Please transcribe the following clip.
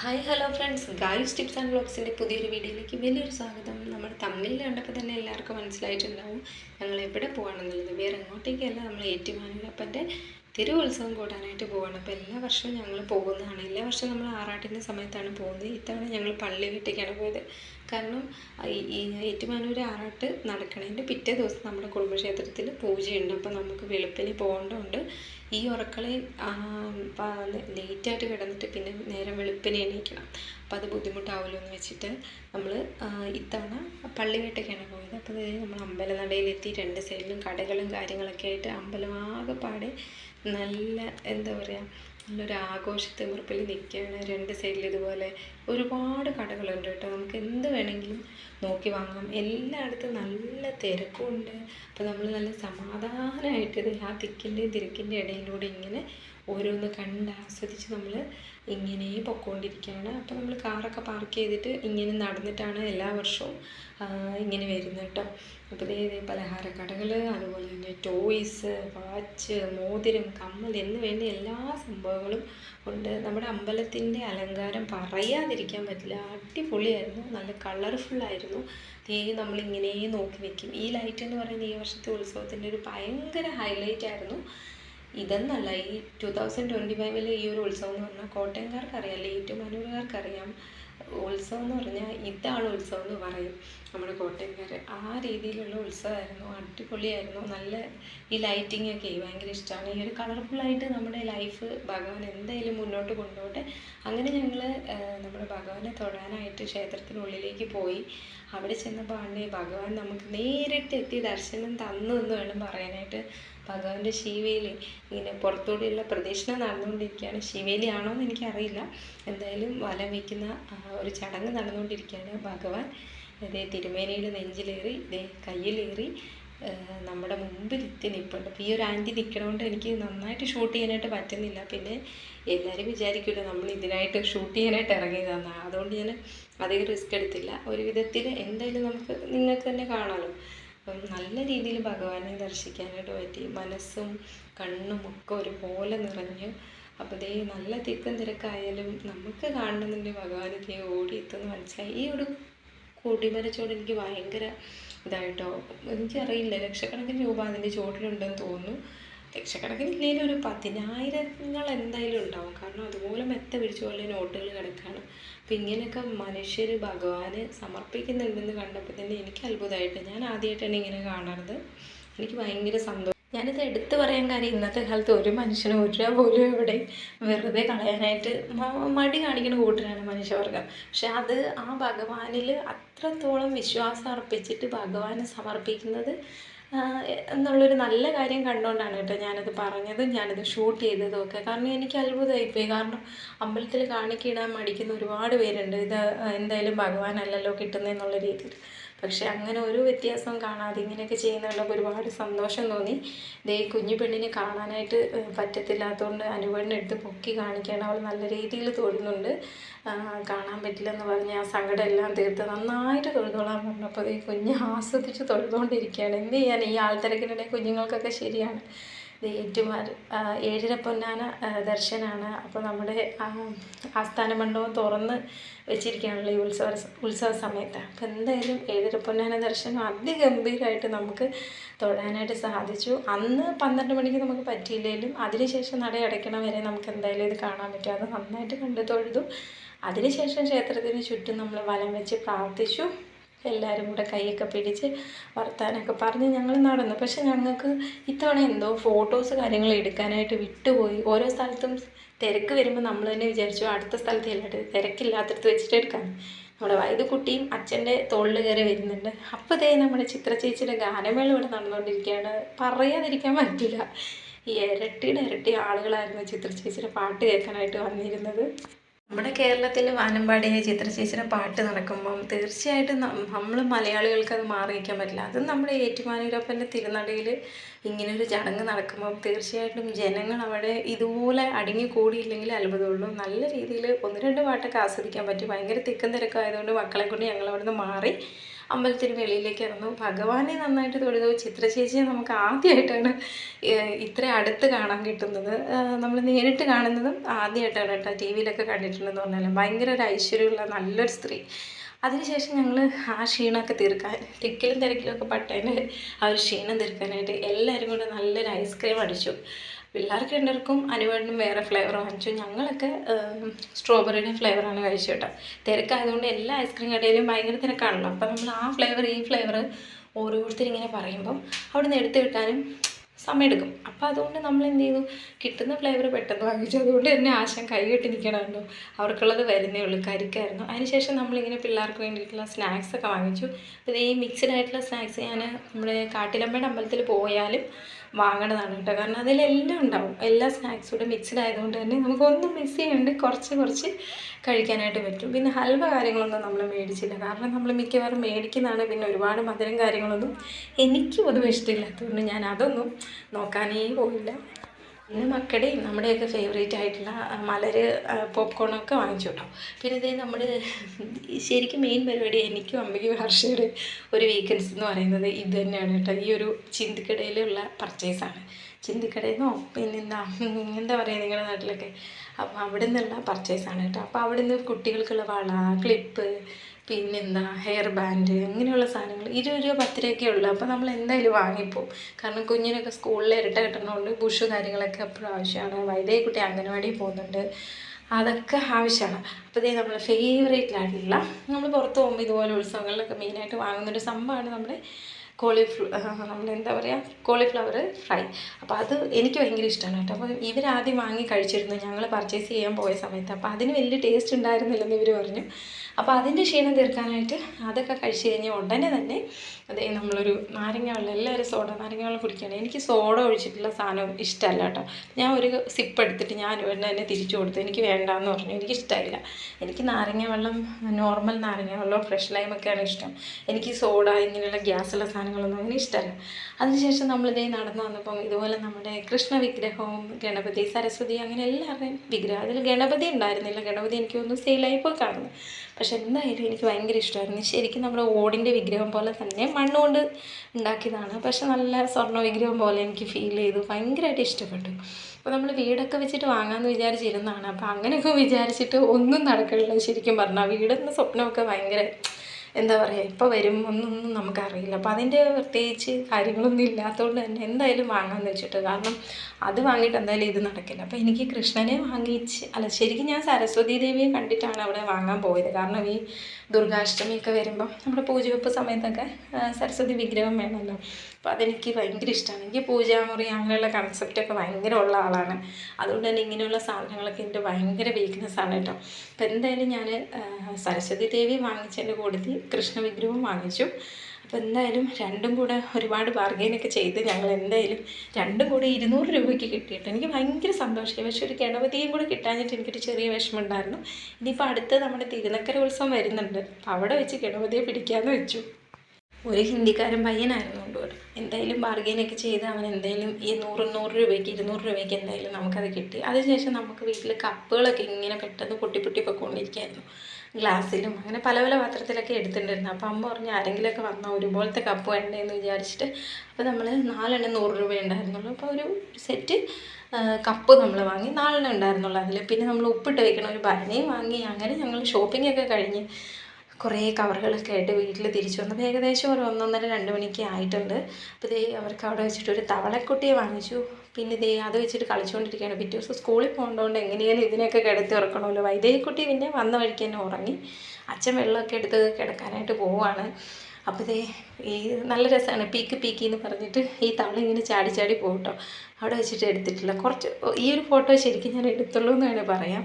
Hi hello friends guys tips and ബ്ലോഗ്സിന്റെ പുതിയൊരു വീഡിയോയിലേക്ക് വലിയൊരു സ്വാഗതം. നമ്മൾ തമിഴിൽ കണ്ടപ്പോൾ തന്നെ എല്ലാവർക്കും മനസ്സിലായിട്ടുണ്ടാവും ഞങ്ങൾ എവിടെ പോകണമെന്നുള്ളത് വേറെ എങ്ങോട്ടേക്കല്ല നമ്മൾ ഏറ്റുമാനൂരപ്പന്റെ തിരുവുത്സവം കൂടാനായിട്ട് പോവാണ്. അപ്പോൾ എല്ലാ വർഷവും ഞങ്ങൾ പോകുന്നതാണ്. എല്ലാ വർഷവും നമ്മൾ ആറാട്ടിന്റെ സമയത്താണ് പോകുന്നത്. ഇത്തവണ ഞങ്ങൾ പള്ളി വീട്ടിലേക്കാണ് പോയത്. കാരണം ഈ ഏറ്റുമാനൂർ ആറാട്ട് നടക്കണതിന്റെ പിറ്റേ ദിവസം നമ്മുടെ കുടുംബക്ഷേത്രത്തിൽ പൂജയുണ്ട്. അപ്പോൾ നമുക്ക് വെളുപ്പിന് പോകേണ്ടതുകൊണ്ട് ഈ ഉറക്കളെ ലേറ്റായിട്ട് കിടന്നിട്ട് പിന്നെ നേരം വെളുപ്പിന് എണീക്കണം. അപ്പോൾ അത് ബുദ്ധിമുട്ടാവുമല്ലോ എന്ന് വെച്ചിട്ട് നമ്മൾ ഇത്തവണ പള്ളിവേട്ടയ്ക്കാണ് അപ്പോൾ അതായത് നമ്മൾ അമ്പലനടയിലെത്തി. രണ്ട് സൈഡിലും കടകളും കാര്യങ്ങളൊക്കെ ആയിട്ട് അമ്പലം ആകെപ്പാടെ നല്ല എന്താ പറയുക നല്ലൊരു ആഘോഷത്തെ മുറിപ്പിൽ നിൽക്കുകയാണ്. രണ്ട് സൈഡിൽ ഇതുപോലെ ഒരുപാട് കടകളുണ്ട് കേട്ടോ. നമുക്ക് എന്ത് വേണമെങ്കിലും നോക്കി വാങ്ങാം. എല്ലായിടത്തും നല്ല തിരക്കുമുണ്ട് അപ്പോൾ നമ്മൾ നല്ല സമാധാനമായിട്ട് ആ തിക്കിന്റെയും തിരക്കിന്റെ ഇടയിലൂടെ ഇങ്ങനെ ഓരോന്ന് കണ്ട് ആസ്വദിച്ച് നമ്മൾ ഇങ്ങനെ പൊക്കോണ്ടിരിക്കുകയാണ് അപ്പോൾ നമ്മൾ കാറൊക്കെ പാർക്ക് ചെയ്തിട്ട് ഇങ്ങനെ നടന്നിട്ടാണ് എല്ലാ വർഷവും ഇങ്ങനെ വരുന്നത് കേട്ടോ. അപ്പോൾ ഇതേ പലഹാരക്കടകൾ അതുപോലെ തന്നെ ടോയ്സ് വാച്ച് മോതിരം കമ്മൽ എന്ന് വേണ്ട എല്ലാ സംഭവങ്ങളും ഉണ്ട്. നമ്മുടെ അമ്പലത്തിന്റെ അലങ്കാരം പറയാതിരിക്കാൻ പറ്റില്ല. അടിപൊളിയായിരുന്നു. നല്ല കളർഫുള്ളായിരുന്നു തീ നമ്മളിങ്ങനെ നോക്കി നിൽക്കും ഈ ലൈറ്റ് എന്ന് പറയുന്നത് ഈ വർഷത്തെ ഉത്സവത്തിന്റെ ഒരു ഭയങ്കര ഹൈലൈറ്റ് ആയിരുന്നു. ഇതെന്നല്ല ഈ ടു തൗസൻഡ് ട്വന്റി ഫൈവിലെ ഈ ഒരു ഉത്സവം എന്ന് പറഞ്ഞാൽ കോട്ടയംകാർക്ക് അറിയാം ഏറ്റുമാനൂരുകാർക്ക് അറിയാം ഉത്സവം എന്ന് പറഞ്ഞാൽ ഇതാണ് ഉത്സവം എന്ന് പറയും നമ്മുടെ കോട്ടയംകാർ ആ രീതിയിലുള്ള ഉത്സവമായിരുന്നു അടിപൊളിയായിരുന്നു. നല്ല ഈ ലൈറ്റിംഗ് ഒക്കെ ഭയങ്കര ഇഷ്ടമാണ് ഈ ഒരു കളർഫുള്ളായിട്ട് നമ്മുടെ ലൈഫ് ഭഗവാൻ എന്തായാലും മുന്നോട്ട് കൊണ്ടുപോട്ടെ അങ്ങനെ ഞങ്ങൾ നമ്മുടെ ഭഗവാനെ തൊഴാനായിട്ട് ക്ഷേത്രത്തിനുള്ളിലേക്ക് പോയി. അവിടെ ചെന്നപ്പോൾ ആണ്ടേ ഭഗവാൻ നമുക്ക് നേരിട്ട് എത്തി ദർശനം തന്നു എന്ന് വേണം പറയാനായിട്ട്. ഭഗവാന്റെ ശിവേലി ഇങ്ങനെ പുറത്തൂടെയുള്ള പ്രദക്ഷിണം നടന്നുകൊണ്ടിരിക്കുകയാണ്. ശിവേലി ആണോ എന്ന് എനിക്കറിയില്ല. എന്തായാലും വലം വയ്ക്കുന്ന ഒരു ചടങ്ങ് നടന്നുകൊണ്ടിരിക്കുകയാണ് ഭഗവാൻ. ഇതേ തിരുമേനിയുടെ നെഞ്ചിലേറി ഇതേ കയ്യിലേറി നമ്മുടെ മുമ്പിൽ എത്തി നിൽപ്പുണ്ട് അപ്പോൾ ഈ ഒരു ആന്റി നിൽക്കണോണ്ട് എനിക്ക് നന്നായിട്ട് ഷൂട്ട് ചെയ്യാനായിട്ട് പറ്റുന്നില്ല. പിന്നെ എല്ലാവരും വിചാരിക്കുമല്ലോ നമ്മൾ ഇതിനായിട്ട് ഷൂട്ട് ചെയ്യാനായിട്ട് ഇറങ്ങിയതാണ് അതുകൊണ്ട് ഞാൻ അധികം റിസ്ക് എടുത്തില്ല. ഒരു വിധത്തിൽ എന്തായാലും നമുക്ക് നിങ്ങൾക്ക് തന്നെ കാണാമല്ലോ അപ്പം നല്ല രീതിയിൽ ഭഗവാനെ ദർശിക്കാനായിട്ട് പറ്റി. മനസ്സും കണ്ണും ഒക്കെ ഒരുപോലെ നിറഞ്ഞു അപ്പോൾ ദേ നല്ല തിക്കും തിരക്കായാലും നമുക്ക് കാണണമെന്നുണ്ടെങ്കിൽ ഭഗവാൻ ഇതേ ഓടിയെത്തുമെന്ന് മനസ്സിലായി. ഈ ഒരു കൊടിമരച്ചോട് എനിക്ക് ഭയങ്കര ഇതായിട്ടോ. എനിക്കറിയില്ല ലക്ഷക്കണക്കിന് രൂപ അതിന്റെ ചുവട്ടിലുണ്ടെന്ന് തോന്നുന്നു. ലക്ഷക്കണക്കിന് ഇല്ലെങ്കിലും ഒരു പതിനായിരങ്ങൾ എന്തായാലും ഉണ്ടാവും. കാരണം അതുപോലെ മെത്ത പിടിച്ച പോലെ നോട്ടുകൾ കിടക്കുകയാണ് അപ്പം ഇങ്ങനെയൊക്കെ മനുഷ്യർ ഭഗവാന് സമർപ്പിക്കുന്നുണ്ടെന്ന് കണ്ടപ്പോൾ തന്നെ എനിക്ക് അത്ഭുതമായിട്ട് ഞാൻ ആദ്യമായിട്ടാണ് ഇങ്ങനെ കാണുന്നത്. എനിക്ക് ഭയങ്കര സന്തോഷം. പറയാൻ കാര്യം ഇന്നത്തെ കാലത്ത് ഒരു മനുഷ്യനും ഒരു പോലും ഇവിടെ വെറുതെ കളയാനായിട്ട് മടി കാണിക്കുന്ന കൂട്ടരാണ് മനുഷ്യവർഗം. പക്ഷെ അത് ആ ഭഗവാനിൽ അത്രത്തോളം വിശ്വാസം അർപ്പിച്ചിട്ട് ഭഗവാന് സമർപ്പിക്കുന്നത് എന്നുള്ളൊരു നല്ല കാര്യം കണ്ടുകൊണ്ടാണ് കേട്ടോ ഞാനത് പറഞ്ഞതും ഞാനത് ഷൂട്ട് ചെയ്തതും ഒക്കെ കാരണം എനിക്ക് അത്ഭുതമായിപ്പോയി. കാരണം അമ്പലത്തിൽ കാണിക്കിടാൻ മടിക്കുന്ന ഒരുപാട് പേരുണ്ട്. ഇത് എന്തായാലും ഭഗവാനല്ലല്ലോ കിട്ടുന്നതെന്നുള്ള രീതിയിൽ. പക്ഷെ അങ്ങനെ ഒരു വ്യത്യാസവും കാണാതെ ഇങ്ങനെയൊക്കെ ചെയ്യുന്നതുകൊണ്ട് ഒരുപാട് സന്തോഷം തോന്നി. ദേ കുഞ്ഞു പെണ്ണിനെ കാണാനായിട്ട് പറ്റത്തില്ലാത്തതുകൊണ്ട് അനുപെണ്ണ് എടുത്ത് പൊക്കി കാണിക്കണം അവൾ നല്ല രീതിയിൽ തൊഴുന്നുണ്ട്. കാണാൻ പറ്റില്ലെന്ന് പറഞ്ഞ് ആ സങ്കടം എല്ലാം തീർത്ത് നന്നായിട്ട് തൊഴുതോളാൻ പറഞ്ഞപ്പോൾ ഈ കുഞ്ഞ് ആസ്വദിച്ച് തൊഴുതുകൊണ്ടിരിക്കുകയാണ് എന്ത് ചെയ്യാൻ ഈ ആൾത്തിരക്കിനിടെ കുഞ്ഞുങ്ങൾക്കൊക്കെ ശരിയാണ്. ഏറ്റുമാർ ഏഴര പൊന്നാന ദർശനമാണ് അപ്പോൾ നമ്മുടെ ആസ്ഥാന മണ്ഡപം തുറന്ന് വെച്ചിരിക്കുകയാണല്ലോ ഈ ഉത്സവ ഉത്സവ സമയത്ത്. അപ്പോൾ എന്തായാലും ഏഴര പൊന്നാന ദർശനം അതിഗംഭീരമായിട്ട് നമുക്ക് തൊഴാനായിട്ട് സാധിച്ചു. അന്ന് പന്ത്രണ്ട് മണിക്ക് നമുക്ക് പറ്റിയില്ലെങ്കിലും അതിനുശേഷം നട അടയ്ക്കണ വരെ നമുക്ക് എന്തായാലും ഇത് കാണാൻ പറ്റും. അത് നന്നായിട്ട് കണ്ടു തൊഴുതു. അതിനുശേഷം ക്ഷേത്രത്തിന് ചുറ്റും നമ്മൾ വലം വെച്ച് പ്രാർത്ഥിച്ചു. എല്ലാവരും കൂടെ കൈയൊക്കെ പിടിച്ച് വർത്താനൊക്കെ പറഞ്ഞ് ഞങ്ങൾ നടന്നു. പക്ഷെ ഞങ്ങൾക്ക് ഇത്തവണ എന്തോ ഫോട്ടോസ് കാര്യങ്ങൾ എടുക്കാനായിട്ട് വിട്ടുപോയി. ഓരോ സ്ഥലത്തും തിരക്ക് വരുമ്പോൾ നമ്മൾ തന്നെ വിചാരിച്ചു അടുത്ത സ്ഥലത്ത് എല്ലായിട്ട് തിരക്കില്ലാത്തടത്ത് വെച്ചിട്ട് എടുക്കാൻ നമ്മുടെ വൈദ്യുക്കുട്ടിയും അച്ഛന്റെ തോളിൽ കയറി വരുന്നുണ്ട്. അപ്പോൾ ദേ നമ്മുടെ ചിത്ര ചേച്ചിയുടെ ഗാനമേള ഇവിടെ നടന്നുകൊണ്ടിരിക്കുകയാണ്. പറയാതിരിക്കാൻ പറ്റില്ല. ഇരട്ടിയുടെ ഇരട്ടി ആളുകളായിരുന്നു ചിത്ര ചേച്ചിയുടെ പാട്ട് കേൾക്കാനായിട്ട് വന്നിരുന്നത്. നമ്മുടെ കേരളത്തിൽ വാനമ്പാടിയ ചിത്രശേഷിയുടെ പാട്ട് നടക്കുമ്പം തീർച്ചയായിട്ടും നമ്മൾ മലയാളികൾക്ക് അത് മാറി നിൽക്കാൻ പറ്റില്ല. അത് നമ്മുടെ ഏറ്റുമാനൂരപ്പന്റെ തിരുനടയിൽ ഇങ്ങനൊരു ചടങ്ങ് നടക്കുമ്പം തീർച്ചയായിട്ടും ജനങ്ങൾ അവിടെ ഇതുപോലെ അടങ്ങി കൂടിയില്ലെങ്കിൽ അത്ഭുതമുള്ളൂ. നല്ല രീതിയിൽ ഒന്ന് രണ്ട് പാട്ടൊക്കെ ആസ്വദിക്കാൻ പറ്റും. ഭയങ്കര തിക്കും തിരക്കായതുകൊണ്ട് മക്കളെ കൊണ്ട് ഞങ്ങൾ അവിടെ നിന്ന് മാറി അമ്പലത്തിന് വെളിയിലേക്ക് ഇറങ്ങും. ഭഗവാനെ നന്നായിട്ട് തൊഴുതു. ചിത്ര ചേച്ചിയെ നമുക്ക് ആദ്യമായിട്ടാണ് ഇത്ര അടുത്ത് കാണാൻ കിട്ടുന്നത്. നമ്മൾ നേരിട്ട് കാണുന്നതും ആദ്യമായിട്ടാണ് കേട്ടോ ടി വിയിലൊക്കെ കണ്ടിട്ടുണ്ടെന്ന് പറഞ്ഞാലും. ഭയങ്കര ഒരു ഐശ്വര്യമുള്ള നല്ലൊരു സ്ത്രീ. അതിനുശേഷം ഞങ്ങൾ ആ ക്ഷീണമൊക്കെ തീർക്കാൻ തിക്കിലും തിരക്കിലും ഒക്കെ പട്ടേന്റെ ആ ഒരു ക്ഷീണം തീർക്കാനായിട്ട് എല്ലാവരും കൂടെ നല്ലൊരു ഐസ്ക്രീം അടിച്ചു. പിള്ളേർക്ക് രണ്ടുപേർക്കും അനുവേണ്ടും വേറെ ഫ്ലേവർ വാങ്ങിച്ചു ഞങ്ങളൊക്കെ സ്ട്രോബെറിയുടെ ഫ്ലേവറാണ് കഴിച്ചു കേട്ടോ. തിരക്കായതുകൊണ്ട് എല്ലാ ഐസ്ക്രീം കടയിലും ഭയങ്കര തിരക്കാണല്ലോ. അപ്പോൾ നമ്മൾ ആ ഫ്ലേവർ ഈ ഫ്ലേവർ ഓരോരുത്തരിങ്ങനെ പറയുമ്പം അവിടെ നിന്ന് എടുത്ത് കിട്ടാനും സമയമെടുക്കും. അപ്പോൾ അതുകൊണ്ട് നമ്മൾ എന്ത് ചെയ്തു? കിട്ടുന്ന ഫ്ലേവർ പെട്ടെന്ന് വാങ്ങിച്ചു. അതുകൊണ്ട് തന്നെ ആശം കൈകെട്ടി നിൽക്കണമല്ലോ അവർക്കുള്ളത് വരുന്നേ ഉള്ളൂ. കരിക്കായിരുന്നു. അതിനുശേഷം നമ്മളിങ്ങനെ പിള്ളേർക്ക് വേണ്ടിയിട്ടുള്ള സ്നാക്സൊക്കെ വാങ്ങിച്ചു. അപ്പോൾ ഈ മിക്സ്ഡ് ആയിട്ടുള്ള സ്നാക്സ് ഞാൻ നമ്മുടെ കാട്ടിലമ്മയുടെ അമ്പലത്തിൽ പോയാലും വാങ്ങണതാണ് കേട്ടോ. കാരണം അതിലെല്ലാം ഉണ്ടാവും. എല്ലാ സ്നാക്സും കൂടെ മിക്സ്ഡ് ആയതുകൊണ്ട് തന്നെ നമുക്ക് ഒന്നും മിസ് ചെയ്യാണ്ട് കുറച്ച് കുറച്ച് കഴിക്കാനായിട്ട് പറ്റും. പിന്നെ ഹൽവ കാര്യങ്ങളൊന്നും നമ്മൾ മേടിച്ചില്ല. കാരണം നമ്മൾ മിക്കവാറും മേടിക്കുന്നതാണ് പിന്നെ ഒരുപാട് മധുരം കാര്യങ്ങളൊന്നും എനിക്ക് പൊതുവെ ഇഷ്ടമില്ലാത്തതുകൊണ്ട് ഞാൻ അതൊന്നും നോക്കാനേ പോയില്ല. പിന്നെ മക്കളുടെയും നമ്മുടെയൊക്കെ ഫേവറേറ്റ് ആയിട്ടുള്ള മലര് പോപ്കോണൊക്കെ വാങ്ങിച്ചു കേട്ടോ പിന്നെ ഇതേ നമ്മൾ ശരിക്കും മെയിൻ പരിപാടി എനിക്കും അമ്മയ്ക്കും ഹർഷയുടെ ഒരു വീക്കെൻഡ്സ് എന്ന് പറയുന്നത് ഇത് തന്നെയാണ് കേട്ടോ. ഈ ഒരു ചിന്തിക്കടയിലുള്ള പർച്ചേസാണ് ചിന്തിക്കടയിൽ നിന്നോ പിന്നെന്താ? എന്താ പറയുക നിങ്ങളുടെ നാട്ടിലൊക്കെ? അപ്പോൾ അവിടെ നിന്നുള്ള പർച്ചേസാണ് കേട്ടോ. അപ്പോൾ അവിടെ നിന്ന് കുട്ടികൾക്കുള്ള വള ക്ലിപ്പ് പിന്നെന്താ? ഹെയർ ബാൻഡ് അങ്ങനെയുള്ള സാധനങ്ങൾ. ഇരുപത് രൂപ പത്ത് രൂപയൊക്കെ ഉള്ളൂ. അപ്പോൾ നമ്മൾ എന്തായാലും വാങ്ങിപ്പോവും. കാരണം കുഞ്ഞിനൊക്കെ സ്കൂളിൽ ഇരട്ട കിട്ടണതുകൊണ്ട് ബുഷ് കാര്യങ്ങളൊക്കെ എപ്പോഴും ആവശ്യമാണ്. വൈദ്യ കുട്ടി അംഗനവാടി പോകുന്നുണ്ട്. അതൊക്കെ ആവശ്യമാണ്. അപ്പോൾ ഇതേ നമ്മൾ ഫേവറേറ്റിലായിട്ടുള്ള നമ്മൾ പുറത്ത് പോകുമ്പോൾ ഇതുപോലെ ഉത്സവങ്ങളിലൊക്കെ മെയിനായിട്ട് വാങ്ങുന്നൊരു സംഭവമാണ് നമ്മുടെ കോളിഫ്ല നമ്മൾ എന്താ പറയുക കോളിഫ്ലവർ ഫ്രൈ. അപ്പോൾ അത് എനിക്ക് ഭയങ്കര ഇഷ്ടമാണ് കേട്ടോ. അപ്പോൾ ഇവരാദ്യം വാങ്ങി കഴിച്ചിരുന്നു. ഞങ്ങൾ പർച്ചേസ് ചെയ്യാൻ പോയ സമയത്ത്. അപ്പോൾ അതിന് വലിയ ടേസ്റ്റ് ഉണ്ടായിരുന്നില്ലെന്ന് ഇവർ പറഞ്ഞു. അപ്പോൾ അതിന്റെ ക്ഷീണം തീർക്കാനായിട്ട് അതൊക്കെ കഴിച്ച് കഴിഞ്ഞ് ഉടനെ തന്നെ അതേ നമ്മളൊരു നാരങ്ങ വെള്ളം എല്ലാവരും സോഡ നാരങ്ങ വെള്ളം കുടിക്കുകയാണ് എനിക്ക് സോഡ ഒഴിച്ചിട്ടുള്ള സാധനം ഇഷ്ടമല്ല കേട്ടോ. ഞാൻ ഒരു സിപ്പ് എടുത്തിട്ട് ഞാൻ ഉടനെ തന്നെ തിരിച്ചു കൊടുത്തു. എനിക്ക് വേണ്ടാന്ന് പറഞ്ഞു. എനിക്ക് ഇഷ്ടമില്ല എനിക്ക് നാരങ്ങ വെള്ളം നോർമൽ നാരങ്ങ വെള്ളം ഫ്രഷ് ലൈമൊക്കെയാണ് ഇഷ്ടം. എനിക്ക് സോഡ ഇങ്ങനെയുള്ള ഗ്യാസുള്ള സാധനങ്ങളൊന്നും അങ്ങനെ ഇഷ്ടമല്ല. അതിനുശേഷം നമ്മളിതേ നടന്നു വന്നപ്പം ഇതുപോലെ നമ്മുടെ കൃഷ്ണ വിഗ്രഹവും ഗണപതി സരസ്വതി അങ്ങനെ എല്ലാവരുടെയും വിഗ്രഹം. അതിൽ ഗണപതി ഉണ്ടായിരുന്നില്ല. ഗണപതി എനിക്ക് ഒന്നും സെയിലായി സെയിലായിപ്പോൾ കാണുന്നു. പക്ഷെ എന്തായാലും എനിക്ക് ഭയങ്കര ഇഷ്ടമായിരുന്നു. ശരിക്കും നമ്മുടെ ഓടിന്റെ വിഗ്രഹം പോലെ തന്നെ മണ്ണുകൊണ്ട് ഉണ്ടാക്കിയതാണ്. പക്ഷെ നല്ല സ്വർണ വിഗ്രഹം പോലെ എനിക്ക് ഫീൽ ചെയ്തു. ഭയങ്കരമായിട്ട് ഇഷ്ടപ്പെട്ടു. അപ്പോൾ നമ്മൾ വീടൊക്കെ വെച്ചിട്ട് വാങ്ങാമെന്ന് വിചാരിച്ചിരുന്നതാണ്. അപ്പോൾ അങ്ങനെയൊക്കെ വിചാരിച്ചിട്ട് ഒന്നും നടക്കില്ല ശരിക്കും പറഞ്ഞാൽ. വീടെന്ന സ്വപ്നമൊക്കെ ഭയങ്കര എന്താ പറയുക ഇപ്പോൾ വരും ഒന്നൊന്നും നമുക്കറിയില്ല. അപ്പോൾ അതിന്റെ പ്രത്യേകിച്ച് കാര്യങ്ങളൊന്നും ഇല്ലാത്തതുകൊണ്ട് തന്നെ എന്തായാലും വാങ്ങാമെന്ന് വെച്ചിട്ട് കാരണം അത് വാങ്ങിയിട്ട് എന്തായാലും ഇത് നടക്കില്ല. അപ്പോൾ എനിക്ക് കൃഷ്ണനെ വാങ്ങിച്ച് അല്ല ശരിക്കും ഞാൻ സരസ്വതി ദേവിയെ കണ്ടിട്ടാണ് അവിടെ വാങ്ങാൻ പോയത്. കാരണം ഈ ദുർഗാഷ്ടമിയൊക്കെ വരുമ്പം നമ്മുടെ പൂജവെപ്പ് സമയത്തൊക്കെ സരസ്വതി വിഗ്രഹം വേണമല്ലോ. അപ്പോൾ അതെനിക്ക് ഭയങ്കര ഇഷ്ടമാണ് എനിക്ക് പൂജാമുറി അങ്ങനെയുള്ള കൺസെപ്റ്റൊക്കെ ഭയങ്കര ഉള്ള ആളാണ്. അതുകൊണ്ട് തന്നെ ഇങ്ങനെയുള്ള സാധനങ്ങളൊക്കെ എന്റെ ഭയങ്കര വീക്ക്നെസ് ആണ് കേട്ടോ. അപ്പോൾ എന്തായാലും ഞാൻ സരസ്വതി ദേവി വാങ്ങിച്ചതിന്റെ കൂട്ടത്തിൽ കൃഷ്ണ വിഗ്രഹവും വാങ്ങിച്ചു. അപ്പോൾ എന്തായാലും രണ്ടും കൂടെ ഒരുപാട് ബാർഗെയിനൊക്കെ ചെയ്ത് ഞങ്ങൾ എന്തായാലും രണ്ടും കൂടെ ഇരുന്നൂറ് രൂപയ്ക്ക് കിട്ടിയിട്ട് എനിക്ക് ഭയങ്കര സന്തോഷമായി. പക്ഷേ ഒരു ഗണപതിയും കൂടെ കിട്ടാഞ്ഞിട്ട് എനിക്കൊരു ചെറിയ വിഷമമുണ്ടായിരുന്നു. ഇനിയിപ്പോൾ അടുത്ത് നമ്മുടെ തിരുനക്കര ഉത്സവം വരുന്നുണ്ട്. അപ്പോൾ അവിടെ വെച്ച് ഗണപതിയെ പിടിക്കാമെന്ന് വെച്ചു. ഒരു ഹിന്ദിക്കാരൻ പയ്യനായിരുന്നു കൊണ്ടുപോയി എന്തായാലും ബാർഗെയിനൊക്കെ ചെയ്ത് അവൻ എന്തായാലും ഈ നൂറ് നൂറ് രൂപയ്ക്ക് ഇരുന്നൂറ് രൂപയ്ക്ക് എന്തായാലും നമുക്കത് കിട്ടി. അതിനുശേഷം നമുക്ക് വീട്ടിൽ കപ്പുകളൊക്കെ ഇങ്ങനെ പെട്ടെന്ന് പൊട്ടി പൊട്ടി പൊയ്ക്കൊണ്ടിരിക്കുകയായിരുന്നു ഗ്ലാസ്സിലും അങ്ങനെ പല പല പാത്രത്തിലൊക്കെ എടുത്തിട്ടുണ്ടായിരുന്നു. അപ്പോൾ അമ്മ പറഞ്ഞു ആരെങ്കിലുമൊക്കെ വന്നാൽ ഒരുപോലത്തെ കപ്പ് വേണ്ടതെന്ന് വിചാരിച്ചിട്ട്. അപ്പോൾ നമ്മൾ നാലെണ്ണം നൂറ് രൂപ ഉണ്ടായിരുന്നുള്ളൂ. അപ്പോൾ ഒരു സെറ്റ് കപ്പ് നമ്മൾ വാങ്ങി നാലെണ്ണം ഉണ്ടായിരുന്നുള്ളൂ അതിൽ പിന്നെ നമ്മൾ ഉപ്പിട്ട് വെക്കണ ഒരു ഭരണിയും വാങ്ങി. അങ്ങനെ ഞങ്ങൾ ഷോപ്പിംഗ് ഒക്കെ കഴിഞ്ഞ് കുറേ കവറുകളൊക്കെ ആയിട്ട് വീട്ടിൽ തിരിച്ചു വന്നപ്പോൾ ഏകദേശം ഒരു ഒന്നൊന്നര രണ്ട് മണിക്ക് ആയിട്ടുണ്ട്. അപ്പോൾ ഇതേ അവർക്ക് അവിടെ വെച്ചിട്ട് ഒരു തവളക്കുട്ടിയെ വാങ്ങിച്ചു. പിന്നെ ഇതേ അത് വെച്ചിട്ട് കളിച്ചുകൊണ്ടിരിക്കുകയാണ് പിറ്റേ ദിവസം സ്കൂളിൽ പോകേണ്ടതുകൊണ്ട് എങ്ങനെയാലും ഇതിനെയൊക്കെ കിടത്തി ഉറക്കണമല്ലോ. വൈദേഹിക്കുട്ടി പിന്നെ വന്ന വഴിക്ക് തന്നെ ഉറങ്ങി. അച്ഛൻ വെള്ളമൊക്കെ എടുത്ത് കിടക്കാനായിട്ട് പോവുകയാണ്. അപ്പോൾ ഇതേ ഈ നല്ല രസമാണ്. പീക്ക് പീക്കി എന്ന് പറഞ്ഞിട്ട് ഈ തവള ഇങ്ങനെ ചാടി ചാടി പോകും കേട്ടോ അവിടെ വെച്ചിട്ട് എടുത്തിട്ടില്ല. കുറച്ച് ഈ ഒരു ഫോട്ടോ ശരിക്കും ഞാൻ എടുത്തുള്ളൂ എന്ന് വേണേൽ പറയാം.